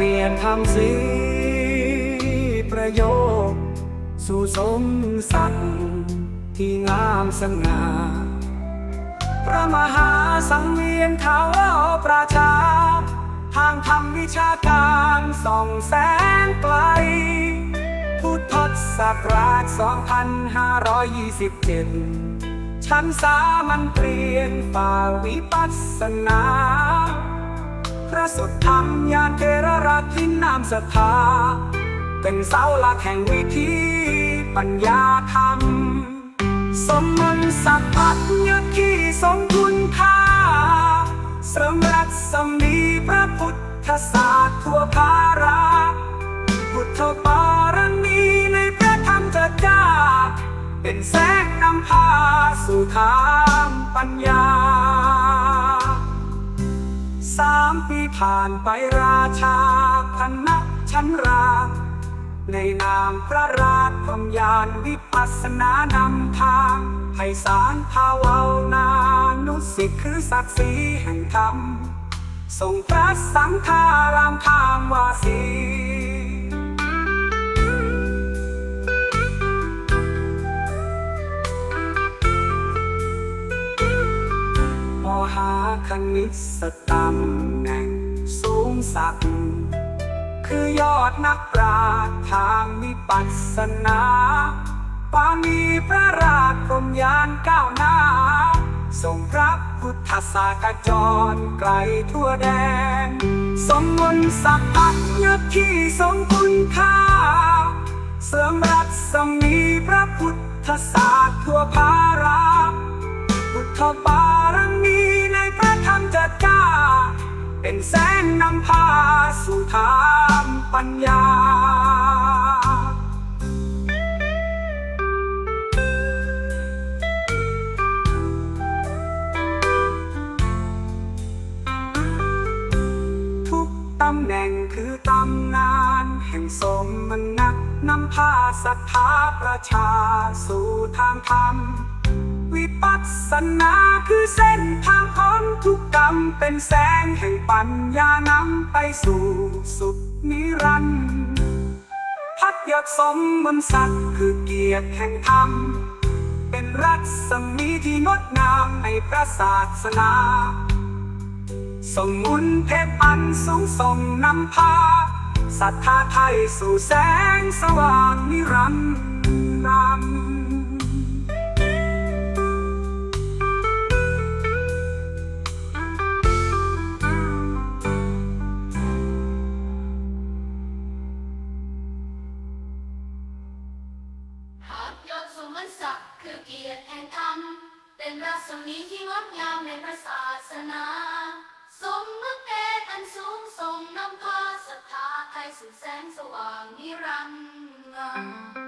ลี่ยนคำสีประโยค สู่สมสัตว์ที่งามสง่าพระมหาสังเวียนเขาประชา ทางธรรมวิชาการส่องแสงไกล พุทธศักราช 2527 ชั้นสามันเปลี่ยนฝ่าวิปัสสนา พระสุดธรรมยานเทระรัตน์ที่นามศรัทธาเป็นเสาหลักแห่งวิธีปัญญาธรรม สมมนสัพพัญญที่ทรงคุณค่าเสมรัศมีพระพุทธศาสตร์ทั่วภาราพุทธปารมีในพระธรรมจจ้า เป็นแสงนำพาสู่ทางปัญ ปีผ่านไปราชาคณะชั้นราในนามพระราชพมยานวิปัสสนานำทางให้สารภาวานานุสิทธิ์คือศักดิ์ศรีแห่งธรรมส่งพระสังฆารามทางวาสีมหาคณิตสตำ แหน่งสูงสักดิ์คือยอดนักปราชญ์ทางวิปัสสนาปานีพระราชพรมยานก้าวหน้าทรงพระพุทธศาสกจรไกลทั่วแดน สมมนสักพักยศที่ทรงคุณค่า เสริมรัศมีพระพุทธศาสตร์ทั่วภารา พุทธบารมีในพระธรรมจักจ้า เป็นแสงนำพาสู่ทางปัญญาทุกตำแหน่งคือตำนานแห่งสมนักนำพาศรัทธาประชาสู่ทางธรรม ปัสสนาคือเส้นทางพ้นทุกกรรม เป็นแสงแห่งปัญญานำไปสู่สุขนิรันดร์พักยศสมมนต์สัตว์คือเกียรติแห่งธรรม เป็นรัศมีที่งดงามในพระศาสนาส่งมุนเทพอันสูงส่งนำพาศรัทธาไทยสู่แสงสว่างนิรันดร์ คือเกียรติแห่งธรรมเป็นรัศมีที่งดงามในพระศาสนา สมมติเพศอันสูงส่งนำพาศรัทธาไทยสู่แสงสว่างนิรันดร์